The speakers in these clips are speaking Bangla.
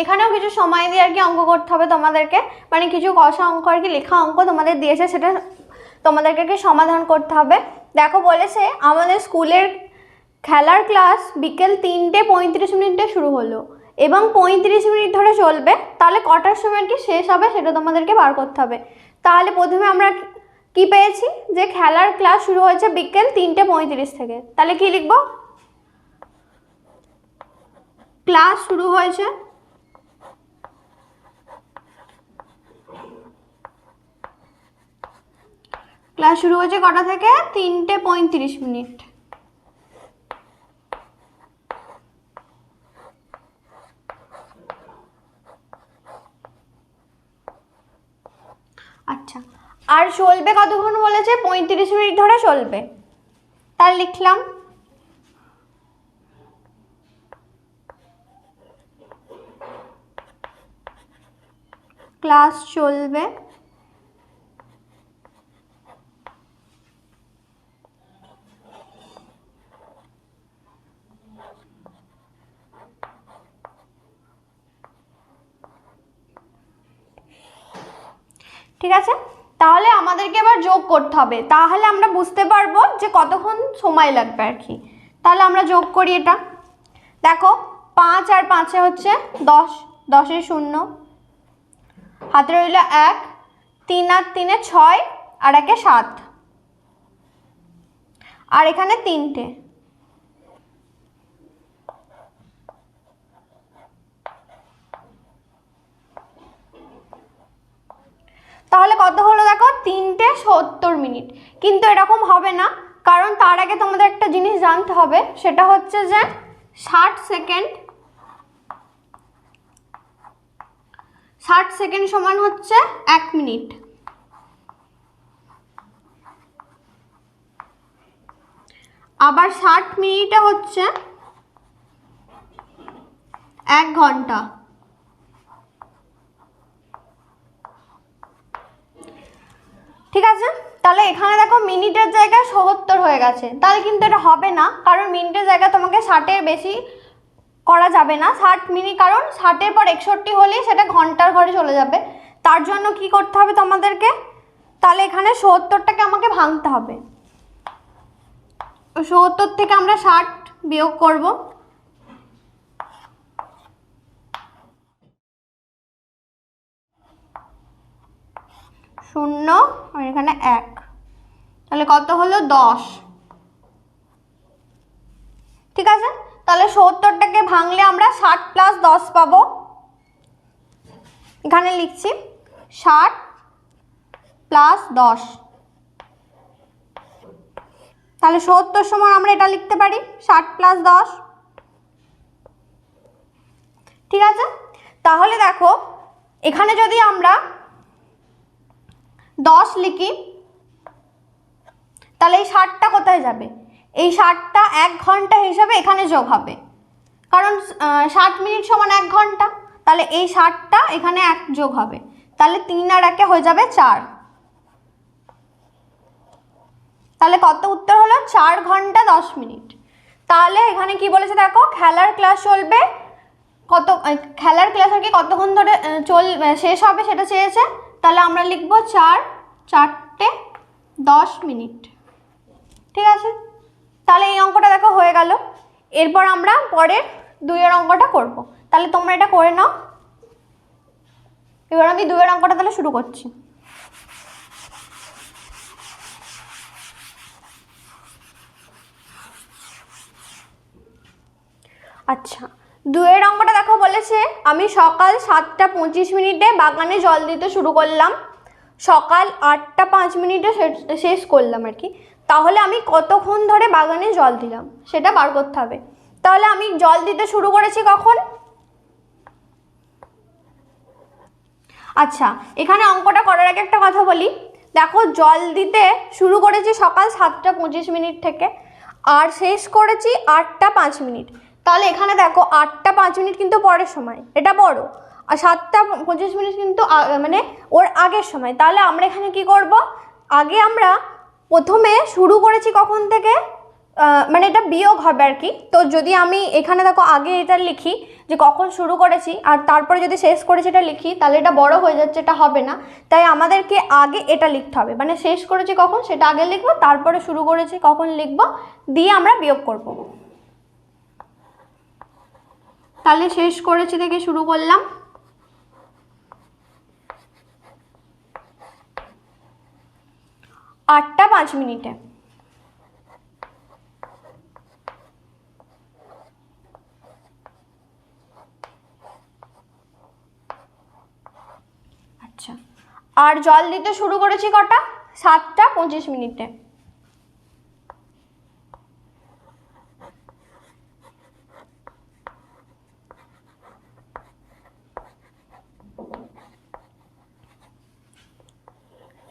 এখানেও কিছু সময় দিয়ে আর কি অঙ্ক করতে হবে তোমাদেরকে। মানে কিছু কষা অঙ্ক আর কি লেখা অঙ্ক তোমাদের দিয়েছে, সেটা তোমাদেরকে সমাধান করতে হবে। দেখো বলেছে, আমাদের স্কুলের খেলার ক্লাস বিকেল তিনটে পঁয়ত্রিশ মিনিটে শুরু হলো এবং পঁয়ত্রিশ মিনিট ধরে চলবে। তাহলে কটার সময় কি শেষ হবে সেটা তোমাদেরকে বার করতে হবে। তাহলে প্রথমে আমরা কি পেয়েছি? যে খেলার ক্লাস শুরু হয়েছে বিকেল তিনটে পঁয়ত্রিশ থেকে। তাহলে কি লিখব? ক্লাস শুরু হয়েছে ক্লাস শুরু হয়েছে কটা থেকে? তিনটে পঁয়ত্রিশ মিনিট। আচ্ছা আর চলবে কতক্ষণ বলেছে? পঁয়ত্রিশ মিনিট ধরে চলবে। তার লিখলাম। ক্লাস চলবে। ঠিক আছে? তাহলে আমাদেরকে এবার যোগ করতে হবে। তাহলে আমরা বুঝতে পারব যে কতক্ষণ সময় লাগবে আর কি। তাহলে আমরা যোগ করি এটা। দেখো, পাঁচ আর পাঁচে হচ্ছে দশ। দশে শূন্য। হাতে রইল এক। তিন আর তিনে ছয়। আর একে সাত। আর এখানে তিনটে। তাহলে কত হলো দেখো? তিনটে সত্তর মিনিট। কিন্তু এরকম হবে না, কারণ তার আগে তোমাদের একটা জিনিস জানতে হবে, সেটা হচ্ছে যে ষাট সেকেন্ড ষাট সেকেন্ড সমান হচ্ছে এক মিনিট। আবার ষাট মিনিটে হচ্ছে এক ঘণ্টা। ঠিক আছে? তাহলে এখানে দেখো মিনিটের জায়গায় সত্তর হয়ে গেছে। তাহলে কিন্তু এটা হবে না, কারণ মিনিটের জায়গায় তোমাকে ষাটের বেশি করা যাবে না। ষাট মিনিট, কারণ ষাটের পর একষট্টি হলেই সেটা ঘণ্টার ঘরে চলে যাবে। তার জন্য কি করতে হবে তোমাদেরকে? তাহলে এখানে সত্তরটাকে আমাকে ভাঙতে হবে। সত্তর থেকে আমরা ষাট বিয়োগ করব। শূন্য আর এখানে এক। তাহলে কত হলো? দশ। ঠিক আছে? তাহলে সত্তরটাকে ভাঙলে আমরা ষাট প্লাস দশ পাবো। এখানে লিখছি, ষাট প্লাস দশ। তাহলে সত্তর সময় আমরা এটা লিখতে পারি, ষাট প্লাস দশ। ঠিক আছে? তাহলে দেখো, এখানে যদি আমরা দশ লিখি, তাহলে এই ষাটটা কোথায় যাবে? এই ষাটটা এক ঘণ্টা হিসাবে এখানে যোগ হবে। কারণ ষাট মিনিট সমান এক ঘণ্টা, তাহলে এই ষাটটা এখানে এক যোগ হবে। তাহলে তিন আর একে হয়ে যাবে চার। তাহলে কত উত্তর হলো? চার ঘণ্টা দশ মিনিট। তাহলে এখানে কি বলেছে দেখো? খেলার ক্লাস চলবে, কত, খেলার ক্লাস আর কি কতক্ষণ ধরে চল শেষ হবে সেটা চেয়েছে? তাহলে আমরা লিখব চার, চারটে দশ মিনিট। ঠিক আছে? তাহলে এই অঙ্কটা দেখো হয়ে গেল। এরপর আমরা পরের দুইয়ের অঙ্কটা করব। তাহলে তোমরা এটা করে নাও। এবার আমি দুইয়ের অঙ্কটা তাহলে শুরু করছি। আচ্ছা দুয়ের অঙ্কটা দেখো বলেছে। আমি সকাল সাতটা পঁচিশ মিনিটে বাগানে জল দিতে শুরু করলাম। সকাল আটটা পাঁচ মিনিটে শেষ- করলাম আর কি। তাহলে আমি কতক্ষণ ধরে বাগানে জল দিলাম? সেটা বার করতে হবে। তাহলে আমি জল দিতে শুরু করেছি কখন? আচ্ছা এখানে অঙ্কটা করার আগে একটা কথা বলি। দেখো, জল দিতে শুরু করেছি সকাল সাতটা পঁচিশ মিনিট থেকে, আর শেষ করেছি আটটা পাঁচ মিনিট। তাহলে এখানে দেখো আটটা পাঁচ মিনিট কিন্তু পরের সময়। এটা বড়। আর সাতটা পঁচিশ মিনিট কিন্তু মানে ওর আগের সময়। তাহলে আমরা এখানে কি করব? আগে আমরা প্রথমে শুরু করেছি কখন থেকে? মানে এটা বিয়োগ হবে আর কি। তো যদি আমি এখানে দেখো আগে এটা লিখি যে কখন শুরু করেছি, আর তারপরে যদি শেষ করেছি এটা লিখি, তাহলে এটা বড় হয়ে যাচ্ছে, এটা হবে না। তাই আমাদেরকে আগে এটা লিখতে হবে। মানে শেষ করেছি কখন, সেটা আগে লিখব, তারপরে শুরু করেছি কখন লিখব, দিয়ে আমরা বিয়োগ করব। তাহলে শেষ করেছি থেকে শুরু করলাম। আটটা পাঁচ মিনিটে। আচ্ছা। আর জল দিতে শুরু করেছি কটা? সাতটা পঁচিশ মিনিটে।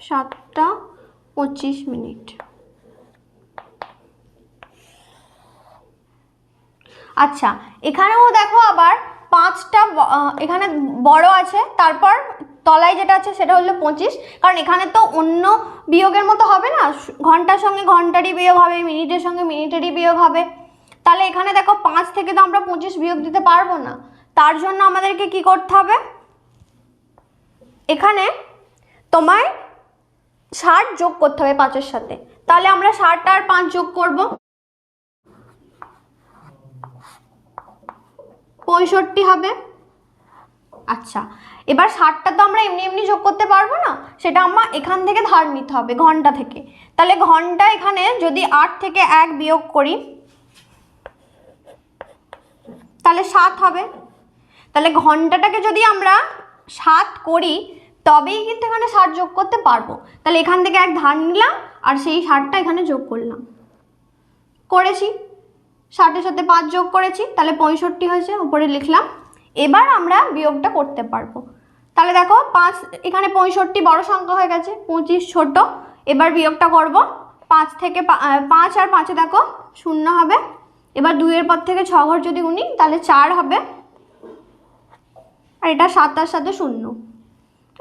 সাতটা পঁচিশ মিনিট। আচ্ছা এখানেও দেখো আবার পাঁচটা এখানে বড় আছে, তারপর তলায় যেটা আছে সেটা হলো পঁচিশ। কারণ এখানে তো অন্য বিয়োগের মতো হবে না ঘণ্টার সঙ্গে ঘন্টারই বিয়োগ হবে, মিনিটের সঙ্গে মিনিটেরই বিয়োগ হবে। তাহলে এখানে দেখো পাঁচ থেকে তো আমরা পঁচিশ বিয়োগ দিতে পারব না। তার জন্য আমাদেরকে কি করতে হবে? এখানে তোমায় ষাট যোগ করতে হবে পাঁচের সাথে। তাহলে আমরা ষাট আর পাঁচ যোগ করব। পঁয়ষট্টি হবে। আচ্ছা এবার ষাটটা তো আমরা এমনি এমনি যোগ করতে পারব না? সেটা আমরা এখান থেকে ধার নিতে হবে, ঘণ্টা থেকে। তাহলে ঘণ্টা এখানে যদি আট থেকে এক বিয়োগ করি, তাহলে সাত হবে। তাহলে ঘন্টাটাকে যদি আমরা সাত করি তবেই কিন্তু এখানে ষাট যোগ করতে পারব। তাহলে এখান থেকে এক ধার নিলাম, আর সেই ষাটটা এখানে যোগ করলাম। করেছি। ষাটের সাথে পাঁচ যোগ করেছি, তাহলে পঁয়ষট্টি হয়েছে, উপরে লিখলাম। এবার আমরা বিয়োগটা করতে পারব। তাহলে দেখো, পাঁচ, এখানে পঁয়ষট্টি বড় সংখ্যা হয়ে গেছে, পঁচিশ ছোট। এবার বিয়োগটা করব। পাঁচ থেকে পাঁচ আর পাঁচে দেখো, শূন্য হবে। এবার দুইয়ের পর থেকে ছ ঘর যদি উনি তাহলে চার হবে। আর এটা সাত সাতার সাথে শূন্য।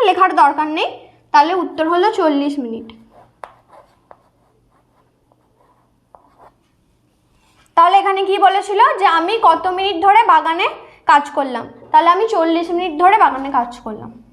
লেখার দরকার নেই। তাহলে উত্তর হলো চল্লিশ মিনিট। তাহলে এখানে কি বলেছিল? যে আমি কত মিনিট ধরে বাগানে কাজ করলাম? তাহলে আমি চল্লিশ মিনিট ধরে বাগানে কাজ করলাম।